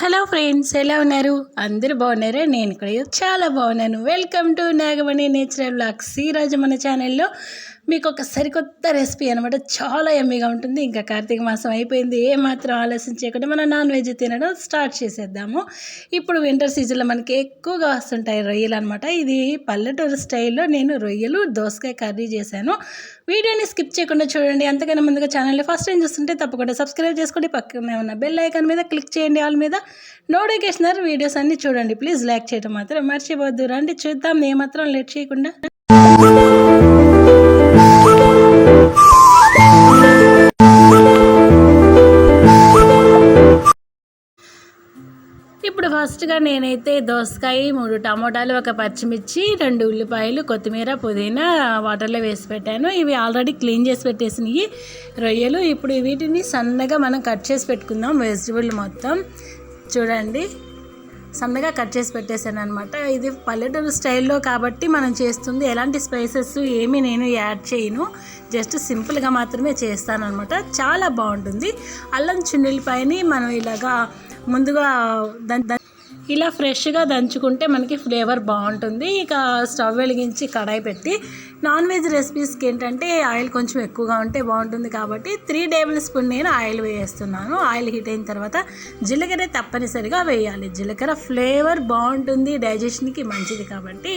Hello friends ఎలా ఉన్నారు? అందరూ బాగున్నారా? నేను కూడా చాలా బాగున్నాను. Welcome to Nagamani natural vlogs ఈరోజు మన ఛానల్లో మీకు ఒక సరికొత్త రెసిపీ అనమాట చాలా ఎమ్మిగా ఉంటుంది. ఇంకా కార్తీక మాసం అయిపోయింది. ఏ మాత్రం ఆలస్యం చేయకుండా మనం నాన్ వెజ్ తినడం స్టార్ట్ చేసేద్దాము. ఇప్పుడు వింటర్ సీజన్లో మనకి ఎక్కువగా వస్తుంటాయి రొయ్యలు అనమాట ఇది పల్లెటూరు స్టైల్లో నేను రొయ్యలు దోసకాయ కర్రీ చేశాను. వీడియోని స్కిప్ చేయకుండా చూడండి. అంతకన్నా ముందుగా ఛానల్ని ఫస్ట్ టైం చూస్తుంటే తప్పకుండా సబ్స్క్రైబ్ చేసుకోండి. పక్కనే ఉన్న బెల్ ఐకాన్ మీద క్లిక్ చేయండి. వాళ్ళ మీద నోటిఫికేషన్ వీడియోస్ అన్నీ చూడండి. ప్లీజ్ లైక్ చేయడం మాత్రం మర్చిపోద్దు రండి చూద్దాం. ఏమాత్రం లేట్ చేయకుండా. ఇప్పుడు ఫస్ట్గా నేనైతే దోసకాయ మూడు టమోటాలు ఒక పచ్చిమిర్చి రెండు ఉల్లిపాయలు కొత్తిమీర పుదీనా వాటర్లో వేసి పెట్టాను. ఇవి ఆల్రెడీ క్లీన్ చేసి పెట్టేసినవి రొయ్యలు ఇప్పుడు వీటిని సన్నగా మనం కట్ చేసి పెట్టుకుందాం వెజిటబుల్ మొత్తం. చూడండి. సన్నగా కట్ చేసి పెట్టేశాను అనమాట ఇది పల్లెటూరు స్టైల్లో కాబట్టి మనం చేస్తుంది. ఎలాంటి స్పైసెస్ ఏమీ నేను యాడ్ చేయను. జస్ట్ సింపుల్గా మాత్రమే చేస్తాను అనమాట చాలా బాగుంటుంది. అల్లం చున్నిలపైని మనం ఇలాగా ముందుగా దాని ఇలా ఫ్రెష్గా దంచుకుంటే మనకి ఫ్లేవర్ బాగుంటుంది. ఇక స్టవ్ వెలిగించి కడాయి పెట్టి నాన్ వెజ్ రెసిపీస్కి ఏంటంటే ఆయిల్ కొంచెం ఎక్కువగా ఉంటే బాగుంటుంది కాబట్టి త్రీ టేబుల్ స్పూన్ నేను ఆయిల్ వేస్తున్నాను. ఆయిల్ హీట్ అయిన తర్వాత జీలకర్ర తప్పనిసరిగా వేయాలి. జీలకర్ర ఫ్లేవర్ బాగుంటుంది డైజెషన్కి మంచిది కాబట్టి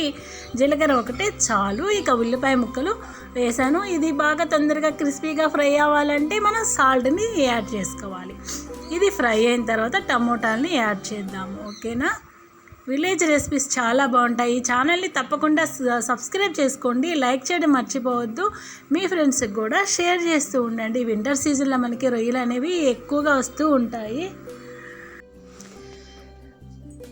జీలకర్ర ఒకటే చాలు. ఇక ఉల్లిపాయ ముక్కలు వేసాను. ఇది బాగా తొందరగా క్రిస్పీగా ఫ్రై అవ్వాలంటే మనం సాల్ట్ని యాడ్ చేసుకోవాలి. ఇది ఫ్రై అయిన తర్వాత టమోటాలని యాడ్ చేద్దాము. ఓకేనా? విలేజ్ రెసిపీస్ చాలా బాగుంటాయి. ఈ ఛానల్ని తప్పకుండా సబ్స్క్రైబ్ చేసుకోండి. లైక్ చేయడం మర్చిపోవద్దు. మీ ఫ్రెండ్స్కి కూడా షేర్ చేస్తూ ఉండండి. వింటర్ సీజన్లో మనకి రొయ్యలు అనేవి ఎక్కువగా వస్తూ ఉంటాయి.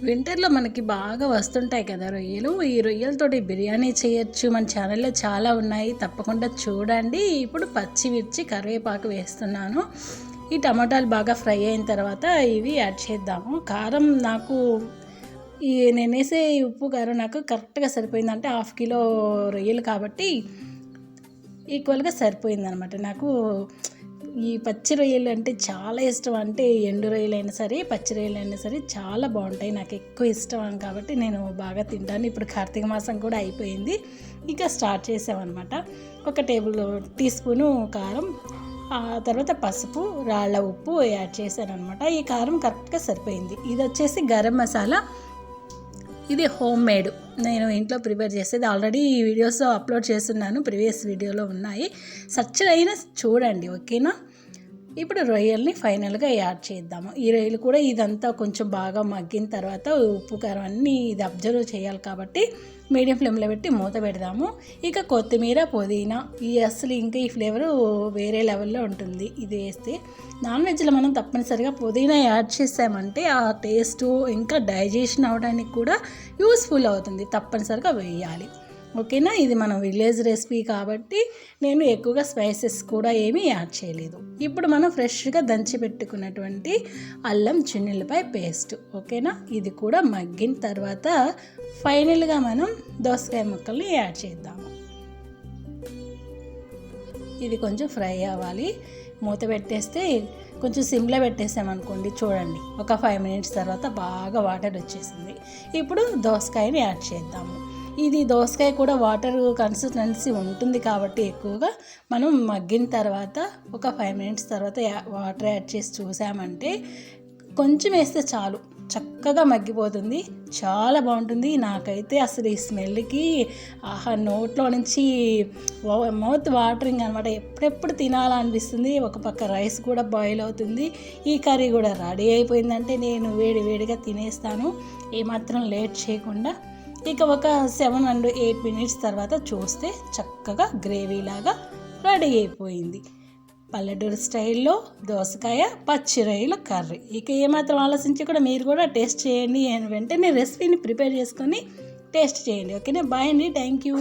వింటర్లో మనకి బాగా వస్తుంటాయి కదా రొయ్యలు. ఈ రొయ్యలతోటి బిర్యానీ చేయొచ్చు. మన ఛానల్లో చాలా ఉన్నాయి. తప్పకుండా చూడండి. ఇప్పుడు పచ్చిమిర్చి కరివేపాకు వేస్తున్నాను. ఈ టమాటాలు బాగా ఫ్రై అయిన తర్వాత ఇవి యాడ్ చేద్దాము. కారం నాకు ఈ నేను వేసే ఉప్పు కారం నాకు కరెక్ట్గా సరిపోయింది. అంటే హాఫ్ కిలో రొయ్యలు కాబట్టి ఈక్వల్గా సరిపోయింది అనమాట నాకు ఈ పచ్చి రొయ్యలు అంటే చాలా ఇష్టం. అంటే ఎండు రొయ్యలు అయినా సరే పచ్చి రొయ్యలు అయినా సరే చాలా బాగుంటాయి. నాకు ఎక్కువ ఇష్టం కాబట్టి నేను బాగా తింటాను. ఇప్పుడు కార్తీక మాసం కూడా అయిపోయింది. ఇంకా స్టార్ట్ చేసామన్నమాట. ఒక టేబుల్ టీ స్పూను కారం ఆ తర్వాత పసుపు రాళ్ళ ఉప్పు యాడ్ చేశాను అనమాట ఈ కారం కరెక్ట్గా సరిపోయింది. ఇది వచ్చేసి గరం మసాలా. ఇది హోమ్ మేడ్. నేను ఇంట్లో ప్రిపేర్ చేసేది ఆల్రెడీ ఈ వీడియోస్ అప్లోడ్ చేస్తున్నాను. ప్రీవియస్ వీడియోలో ఉన్నాయి. సర్చ్ అయినా చూడండి ఓకేనా? ఇప్పుడు రొయ్యల్ని ఫైనల్గా యాడ్ చేద్దాము. ఈ రొయ్యలు కూడా ఇదంతా కొంచెం బాగా మగ్గిన తర్వాత ఉప్పు కారం అన్నీ ఇది అబ్జర్వ్ చేయాలి కాబట్టి మీడియం ఫ్లేమ్లో పెట్టి మూత పెడదాము. ఇక కొత్తిమీర పుదీనా ఈ అసలు ఇంకా ఈ ఫ్లేవరు వేరే లెవెల్లో ఉంటుంది. ఇది వేస్తే నాన్ వెజ్లో మనం తప్పనిసరిగా పుదీనా యాడ్ చేసామంటే ఆ టేస్ట్ ఇంకా డైజెషన్ అవడానికి కూడా యూస్ఫుల్ అవుతుంది. తప్పనిసరిగా వేయాలి. ఓకేనా? ఇది మన విలేజ్ రెసిపీ కాబట్టి నేను ఎక్కువగా స్పైసెస్ కూడా ఏమీ యాడ్ చేయలేదు. ఇప్పుడు మనం ఫ్రెష్గా దంచి పెట్టుకున్నటువంటి అల్లం చిన్నులపై పేస్ట్ ఓకేనా? ఇది కూడా మగ్గిన తర్వాత ఫైనల్గా మనం దోసకాయ ముక్కల్ని యాడ్ చేద్దాము ఇది కొంచెం ఫ్రై అవ్వాలి. మూత పెట్టేస్తే కొంచెం సిమ్లో పెట్టేసామనుకోండి చూడండి. ఒక ఫైవ్ మినిట్స్ తర్వాత బాగా వాటర్ వచ్చేసింది. ఇప్పుడు దోసకాయని యాడ్ చేద్దాము. ఇది దోసకాయ కూడా వాటర్ కన్సిస్టెన్సీ ఉంటుంది కాబట్టి ఎక్కువగా మనం మగ్గిన తర్వాత ఒక ఫైవ్ మినిట్స్ తర్వాత వాటర్ యాడ్ చేసి చూసామంటే కొంచెం వేస్తే చాలు. చక్కగా మగ్గిపోతుంది. చాలా బాగుంటుంది. నాకైతే అసలు ఈ స్మెల్కి ఆహా నోట్లో నుంచి మౌత్ వాటరింగ్ అనమాట ఎప్పుడెప్పుడు తినాలనిపిస్తుంది. ఒక పక్క రైస్ కూడా బాయిల్ అవుతుంది. ఈ కర్రీ కూడా రెడీ అయిపోయిందంటే నేను వేడి వేడిగా తినేస్తాను. ఏమాత్రం లేట్ చేయకుండా ఇక ఒక సెవెన్ అండ్ ఎయిట్ మినిట్స్ తర్వాత చూస్తే చక్కగా గ్రేవీలాగా రెడీ అయిపోయింది. పల్లెటూరు స్టైల్లో దోసకాయ పచ్చిరొయ్యల కర్రీ. ఇక ఏమాత్రం ఆలోచించి కూడా మీరు కూడా టేస్ట్ చేయండి వెంటనే రెసిపీని ప్రిపేర్ చేసుకొని టేస్ట్ చేయండి. ఓకేనా? బాయ్ అండి. Thank you.